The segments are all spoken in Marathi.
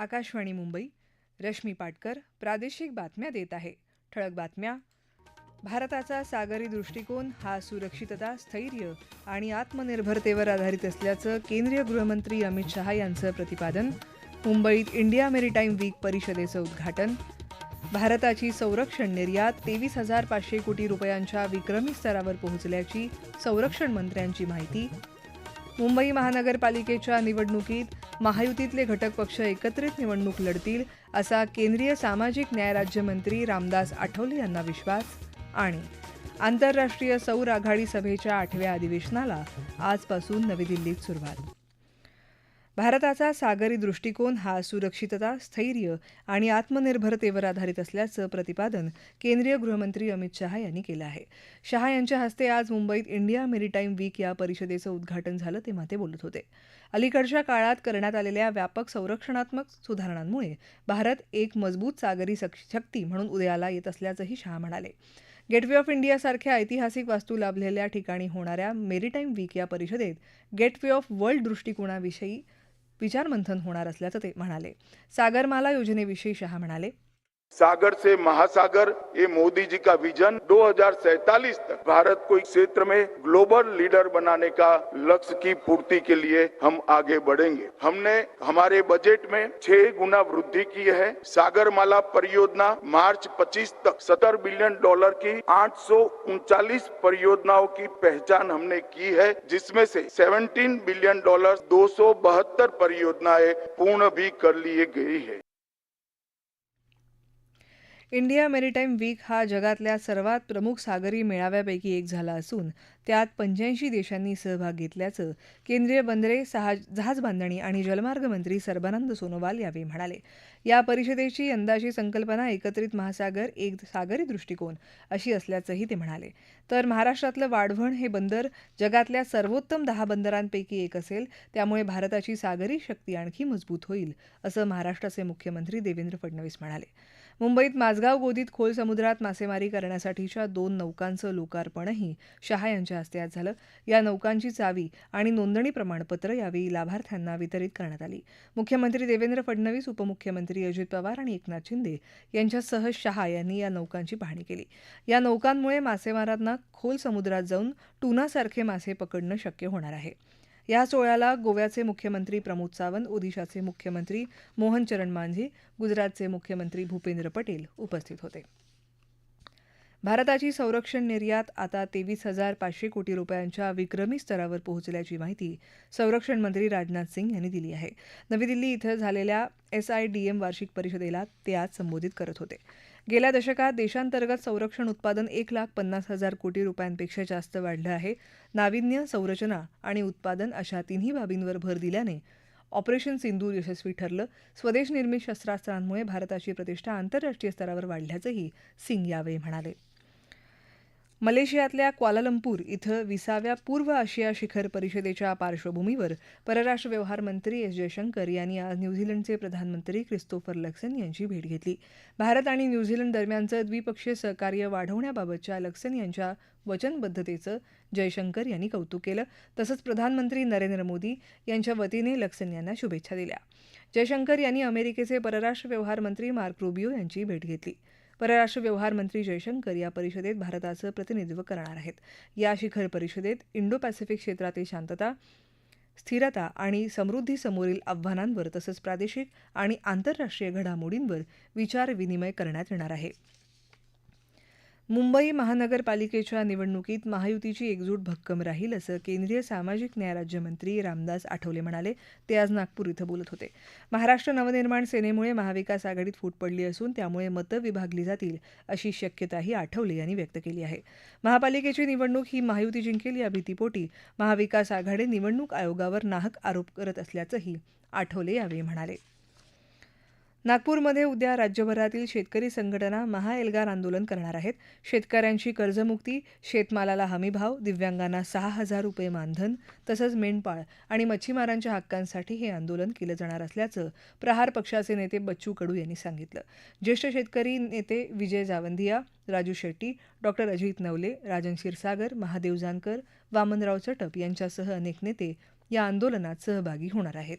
आकाशवाणी मुंबई रश्मी पाटकर प्रादेशिक बातम्या देत आहे. ठळक बातम्या. भारताचा सागरी दृष्टिकोन हा सुरक्षितता स्थैर्य आणि आत्मनिर्भरतेवर आधारित असल्याचं केंद्रीय गृहमंत्री अमित शहा यांचं प्रतिपादन मुंबईत इंडिया मेरीटाईम वीक परिषदेचं उद्घाटन भारताची संरक्षण निर्यात तेवीस हजार पाचशे कोटी रुपयांच्या विक्रमी स्तरावर पोहोचल्याची संरक्षण मंत्र्यांची माहिती मुंबई महानगरपालिकेच्या निवडणुकीत महायुतीतले घटक पक्ष एकत्रित निवडणूक लढतील असा केंद्रीय सामाजिक न्याय राज्यमंत्री रामदास आठवले यांना विश्वास आणि आंतरराष्ट्रीय सौर आघाडी सभेच्या आठव्या अधिवेशनाला आजपासून नवी दिल्लीत सुरुवात. भारताचा सागरी दृष्टिकोन हा सुरक्षितता स्थैर्य आणि आत्मनिर्भरतेवर आधारित असल्याचं प्रतिपादन केंद्रीय गृहमंत्री अमित शहा यांनी केलं आहे. शहा यांच्या हस्ते आज मुंबईत इंडिया मेरीटाईम वीक या परिषदेचं उद्घाटन झालं तेव्हा ते बोलत होते. अलीकडच्या काळात करण्यात आलेल्या व्यापक संरक्षणात्मक सुधारणांमुळे भारत एक मजबूत सागरी शक्ती म्हणून उदयाला येत असल्याचंही शहा म्हणाले. गेटवे ऑफ इंडियासारख्या ऐतिहासिक वास्तू लाभलेल्या ठिकाणी होणाऱ्या मेरीटाईम वीक या परिषदेत गेटवे ऑफ वर्ल्ड दृष्टिकोनाविषयी विचारमंथन होणार असल्याचं ते म्हणाले. सागरमाला योजनेविषयी शहा म्हणाले सागर से महासागर, ये मोदी जी का विजन। 2047 तक भारत को क्षेत्र में ग्लोबल लीडर बनाने का लक्ष्य की पूर्ति के लिए हम आगे बढ़ेंगे। हमने, हमारे बजट में छह गुना वृद्धि की है। सागरमाला परियोजना मार्च 25 तक 70 बिलियन डॉलर की आठ परियोजनाओं की पहचान हमने की है, जिसमें से 17 बिलियन डॉलर दो परियोजनाएँ पूर्ण भी कर लिए गई है। इंडिया मेरीटाईम वीक हा जगातल्या सर्वात प्रमुख सागरी मेळाव्यापैकी एक झाला असून त्यात पंच्याऐंशी देशांनी सहभाग घेतल्याचं केंद्रीय बंदरे जहाज बांधणी आणि जलमार्ग मंत्री सर्बानंद सोनोवाल यावेळी म्हणाले. या परिषदेची यंदाची संकल्पना एकत्रित महासागर एक सागरी दृष्टिकोन अशी असल्याचंही ते म्हणाले. तर महाराष्ट्रातलं वाढवण हे बंदर जगातल्या सर्वोत्तम दहा बंदरांपैकी एक असेल त्यामुळे भारताची सागरी शक्ती आणखी मजबूत होईल असं महाराष्ट्राचे मुख्यमंत्री देवेंद्र फडणवीस म्हणाले. मुंबईत माझगाव गोदीत खोल समुद्रात मासेमारी करण्यासाठीच्या दोन नौकांचं लोकार्पणही शहा यांच्या हस्ते आज झालं. या नौकांची चावी आणि नोंदणी प्रमाणपत्र यावेळी लाभार्थ्यांना वितरित करण्यात आली. मुख्यमंत्री देवेंद्र फडणवीस उपमुख्यमंत्री अजित पवार आणि एकनाथ शिंदे यांच्यासह शहा यांनी या नौकांची पाहणी केली. या नौकांमुळे मासेमारांना खोल समुद्रात जाऊन टुनासारखे मासे पकडणं शक्य होणार आहे. या सोहळ्याला गोव्याचे मुख्यमंत्री प्रमोद सावंत ओदिशाचे मुख्यमंत्री मोहन चरण मांझी गुजरातचे मुख्यमंत्री भूपेंद्र पटेल उपस्थित होते. भारताची संरक्षण निर्यात आता तेवीस हजार पाचशे कोटी रुपयांच्या विक्रमी स्तरावर पोहोचल्याची माहिती संरक्षण मंत्री राजनाथ सिंग यांनी दिली आहे. नवी दिल्ली इथं झालेल्या एसआयडीएम वार्षिक परिषदेला ते आज संबोधित करत होते. गेल्या दशकात देशांतर्गत संरक्षण उत्पादन एक लाख पन्नास हजार कोटी रुपयांपेक्षा जास्त वाढलं आहे. नाविन्य संरचना आणि उत्पादन अशा तिन्ही बाबींवर भर दिल्याने ऑपरेशन सिंदूर यशस्वी ठरलं. स्वदेश निर्मित शस्त्रास्त्रांमुळे भारताची प्रतिष्ठा आंतरराष्ट्रीय स्तरावर वाढल्याचंही सिंग यावेळी म्हणाले. मलेशियातल्या क्वालालंपूर इथं विसाव्या पूर्व आशिया शिखर परिषदेच्या पार्श्वभूमीवर परराष्ट्र व्यवहार मंत्री एस जयशंकर यांनी आज न्यूझीलंडचे प्रधानमंत्री क्रिस्तोफर लक्सन यांची भेट घेतली. भारत आणि न्यूझीलंड दरम्यानचं द्विपक्षीय सहकार्य वाढवण्याबाबतच्या लक्सन यांच्या वचनबद्धतेचं जयशंकर यांनी कौतुक केलं. तसंच प्रधानमंत्री नरेंद्र मोदी यांच्या वतीने लक्सन यांना शुभेच्छा दिल्या. जयशंकर यांनी अमेरिकेचे परराष्ट्र व्यवहार मंत्री मार्क रुबियो यांची भेट घेतली. परराष्ट्र व्यवहार मंत्री जयशंकर या परिषदेत भारताचं प्रतिनिधित्व करणार आहेत. या शिखर परिषदेत इंडो पॅसिफिक क्षेत्रातील शांतता स्थिरता आणि समृद्धीसमोरील आव्हानांवर तसंच प्रादेशिक आणि आंतरराष्ट्रीय घडामोडींवर विचारविनिमय करण्यात येणार आहे. मुंबई महानगरपालिकेच्या निवडणुकीत महायुतीची एकजूट भक्कम राहील असं केंद्रीय सामाजिक न्याय राज्यमंत्री रामदास आठवले म्हणाले. ते आज नागपूर इथं बोलत होते. महाराष्ट्र नवनिर्माण सेनेमुळे महाविकास आघाडीत फूट पडली असून त्यामुळे मतं विभागली जातील अशी शक्यताही आठवले यांनी व्यक्त केली आहे. महापालिकेची निवडणूक ही महायुती जिंकेल या भीतीपोटी महाविकास आघाडी निवडणूक आयोगावर नाहक आरोप करत असल्याचंही आठवले यावेळी म्हणाले. नागपूरमध्ये उद्या राज्यभरातील शेतकरी संघटना महाएल्गार आंदोलन करणार आहेत. शेतकऱ्यांची कर्जमुक्ती शेतमालाला हमीभाव दिव्यांगांना सहा हजार रुपये मानधन तसंच मेंढपाळ आणि मच्छीमारांच्या हक्कांसाठी हे आंदोलन केलं जाणार असल्याचं प्रहार पक्षाचे नेते बच्चू कडू यांनी सांगितलं. ज्येष्ठ शेतकरी नेते विजय जावंदिया राजू शेट्टी डॉक्टर अजित नवले राजन क्षीरसागर महादेव जानकर वामनराव चटप यांच्यासह अनेक नेते या आंदोलनात सहभागी होणार आहेत.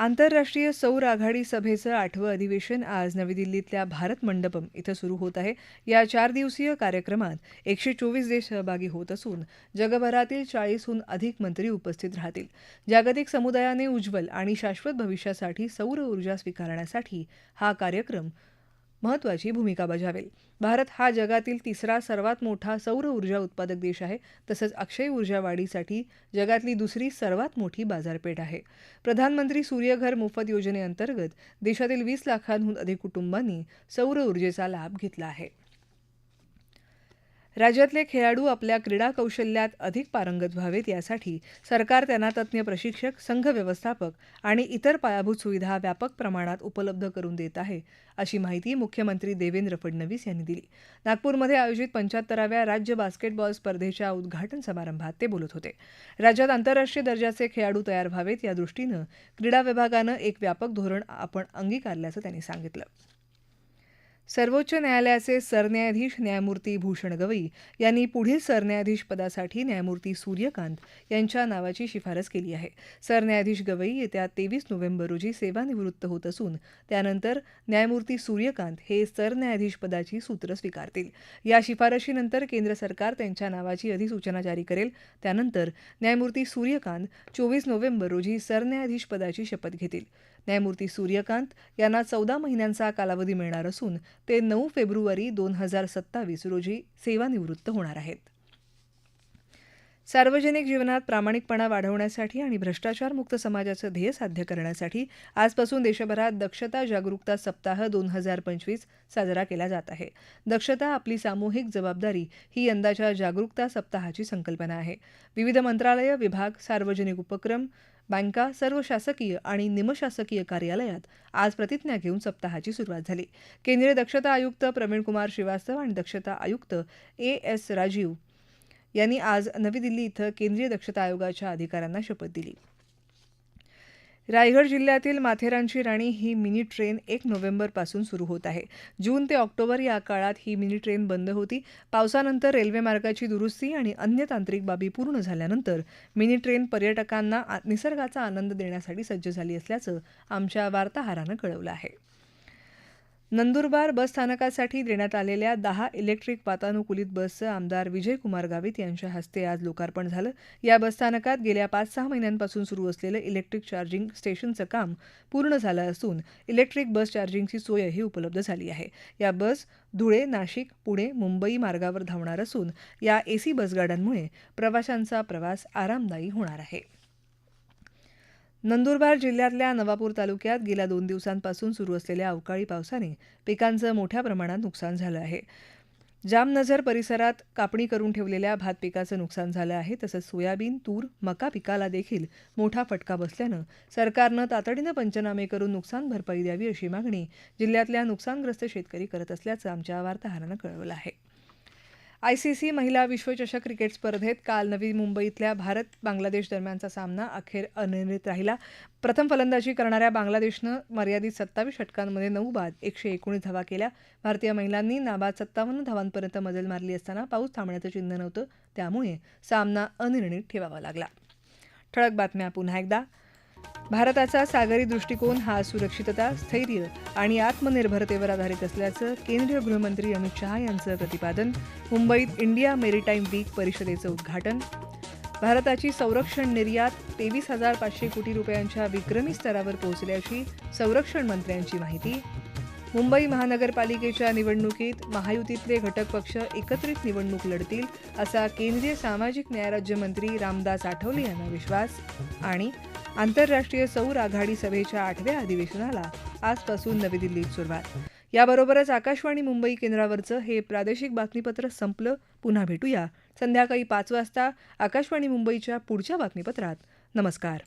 आंतरराष्ट्रीय सौर आघाडी सभेचं आठवं अधिवेशन आज नवी दिल्लीतल्या भारत मंडपम इथं सुरू होत आहे. या चार दिवसीय कार्यक्रमात एकशे चोवीस देश सहभागी होत असून जगभरातील चाळीसहून अधिक मंत्री उपस्थित राहतील. जागतिक समुदायाने उज्ज्वल आणि शाश्वत भविष्यासाठी सौर ऊर्जा स्वीकारण्यासाठी हा कार्यक्रम महत्त्वाची भूमिका बजावेल. भारत हा जगातील तिसरा सर्वात मोठा सौर ऊर्जा उत्पादक देश आहे. तसंच अक्षय ऊर्जा वाढीसाठी जगातली दुसरी सर्वात मोठी बाजारपेठ आहे. प्रधानमंत्री सूर्यघर मोफत योजनेअंतर्गत देशातील वीस लाखांहून अधिक कुटुंबांनी सौर ऊर्जेचा लाभ घेतला आहे. राज्यातले खेळाडू आपल्या क्रीडा कौशल्यात अधिक पारंगत व्हावेत यासाठी सरकार त्यांना तज्ज्ञ प्रशिक्षक संघ व्यवस्थापक आणि इतर पायाभूत सुविधा व्यापक प्रमाणात उपलब्ध करून देत आहे अशी माहिती मुख्यमंत्री देवेंद्र फडणवीस यांनी दिली. नागपूरमध्ये आयोजित पंच्याहत्तराव्या राज्य बास्केटबॉल स्पर्धेच्या उद्घाटन समारंभात ते बोलत होते. राज्यात आंतरराष्ट्रीय दर्जाचे खेळाडू तयार व्हावेत या दृष्टीनं क्रीडा विभागानं एक व्यापक धोरण आपण अंगीकारल्याचं त्यांनी सांगितलं. सर्वोच्च न्यायालयाचे सरन्यायाधीश न्यायमूर्ती भूषण गवई यांनी पुढील सरन्यायाधीश पदासाठी न्यायमूर्ती सूर्यकांत यांच्या नावाची शिफारस केली आहे. सरन्यायाधीश गवई येत्या तेवीस नोव्हेंबर रोजी सेवानिवृत्त होत असून त्यानंतर न्यायमूर्ती सूर्यकांत हे सरन्यायाधीश पदाची सूत्र स्वीकारतील. या शिफारशीनंतर केंद्र सरकार त्यांच्या नावाची अधिसूचना जारी करेल. त्यानंतर न्यायमूर्ती सूर्यकांत चोवीस नोव्हेंबर रोजी सरन्यायाधीश पदाची शपथ घेतील. न्यायमूर्ती सूर्यकांत यांना चौदा महिन्यांचा कालावधी मिळणार असून ते नऊ फेब्रुवारी दोन हजार सत्तावीस रोजी सेवानिवृत्त होणार आहेत. सार्वजनिक जीवनात प्रामाणिकपणा वाढवण्यासाठी आणि भ्रष्टाचारमुक्त समाजाचं ध्येय साध्य करण्यासाठी आजपासून देशभरात दक्षता जागरूकता सप्ताह दोन हजार पंचवीस साजरा केला जात आहे. दक्षता आपली सामूहिक जबाबदारी ही यंदाच्या जागरूकता सप्ताहाची संकल्पना आहे. विविध मंत्रालय विभाग सार्वजनिक उपक्रम बँका सर्व शासकीय आणि निमशासकीय कार्यालयात आज प्रतिज्ञा घेऊन सप्ताहाची सुरुवात झाली. केंद्रीय दक्षता आयुक्त प्रवीण कुमार श्रीवास्तव आणि दक्षता आयुक्त ए एस राजीव यांनी आज नवी दिल्ली इथं केंद्रीय दक्षता आयोगाच्या अधिकाऱ्यांना शपथ दिली. रायगड जिल्ह्यातील माथेरानची राणी ही मिनी ट्रेन एक नोव्हेंबरपासून सुरू होत आहे. जून ते ऑक्टोबर या काळात ही मिनी ट्रेन बंद होती. पावसानंतर रेल्वे मार्गाची दुरुस्ती आणि अन्य तांत्रिक बाबी पूर्ण झाल्यानंतर मिनी ट्रेन पर्यटकांना निसर्गाचा आनंद देण्यासाठी सज्ज झाली असल्याचं आमच्या वार्ताहरानं कळवलं आहे. नंदुरबार बस स्थानकासाठी देण्यात आलेल्या दहा इलेक्ट्रिक वातानुकूलित बसचं आमदार विजयकुमार गावित यांच्या हस्ते आज लोकार्पण झालं. या बसस्थानकात गेल्या पाच सहा महिन्यांपासून सुरू असलेलं इलेक्ट्रिक चार्जिंग स्टेशनचं काम पूर्ण झालं असून इलेक्ट्रिक बस चार्जिंगची सोयही उपलब्ध झाली आहे. या बस धुळे नाशिक पुणे मुंबई मार्गावर धावणार असून या एसी बसगाड्यांमुळे प्रवाशांचा प्रवास आरामदायी होणार आहे. नंदुरबार जिल्ह्यातल्या नवापूर तालुक्यात गेल्या दोन दिवसांपासून सुरू असलेल्या अवकाळी पावसाने पिकांचं मोठ्या प्रमाणात नुकसान झालं आहे. जामनझर परिसरात कापणी करून ठेवलेल्या भात पिकाचं नुकसान झालं आहे तसंच सोयाबीन तूर मका पिकाला देखील मोठा फटका बसल्यानं सरकारनं तातडीनं पंचनामे करून नुकसान भरपाई द्यावी अशी मागणी जिल्ह्यातल्या नुकसानग्रस्त शेतकरी करत असल्याचं आमच्या वार्ताहरानं कळवलं आहे. आयसीसी महिला विश्वचषक क्रिकेट स्पर्धेत काल नवी मुंबईतल्या भारत बांगलादेश दरम्यानचा सामना अखेर अनिर्णित राहिला. प्रथम फलंदाजी करणाऱ्या बांगलादेशनं मर्यादित सत्तावीस षटकांमध्ये नऊ बाद एकशे एकोणीस धावा केल्या. भारतीय महिलांनी नाबाद सत्तावन्न धावांपर्यंत मजल मारली असताना पाऊस थांबण्याचं चिन्ह नव्हतं. त्यामुळे सामना अनिर्णित ठेवावा लागला. ठळक बातम्या पुन्हा एकदा. भारताचा सागरी दृष्टिकोन हा सुरक्षितता स्थैर्य आणि आत्मनिर्भरतेवर आधारित असल्याचं केंद्रीय गृहमंत्री अमित शहा यांचं प्रतिपादन मुंबईत इंडिया मेरीटाईम वीक परिषदेचं उद्घाटन. भारताची संरक्षण निर्यात तेवीस हजार पाचशे कोटी रुपयांच्या विक्रमी स्तरावर पोहोचल्याची संरक्षण मंत्र्यांची माहिती. मुंबई महानगरपालिकेच्या निवडणुकीत महायुतीतले घटक पक्ष एकत्रित निवडणूक लढतील असा केंद्रीय सामाजिक न्याय राज्यमंत्री रामदास आठवले यांना विश्वास आणि आंतरराष्ट्रीय सौर आघाडी सभेच्या आठव्या अधिवेशनाला आजपासून नवी दिल्लीत सुरुवात. याबरोबरच आकाशवाणी मुंबई केंद्रावरचं हे प्रादेशिक बातमीपत्र संपलं. पुन्हा भेटूया. संध्याकाळी पाच वाजता आकाशवाणी मुंबईच्या पुढच्या बातमीपत्रात. नमस्कार.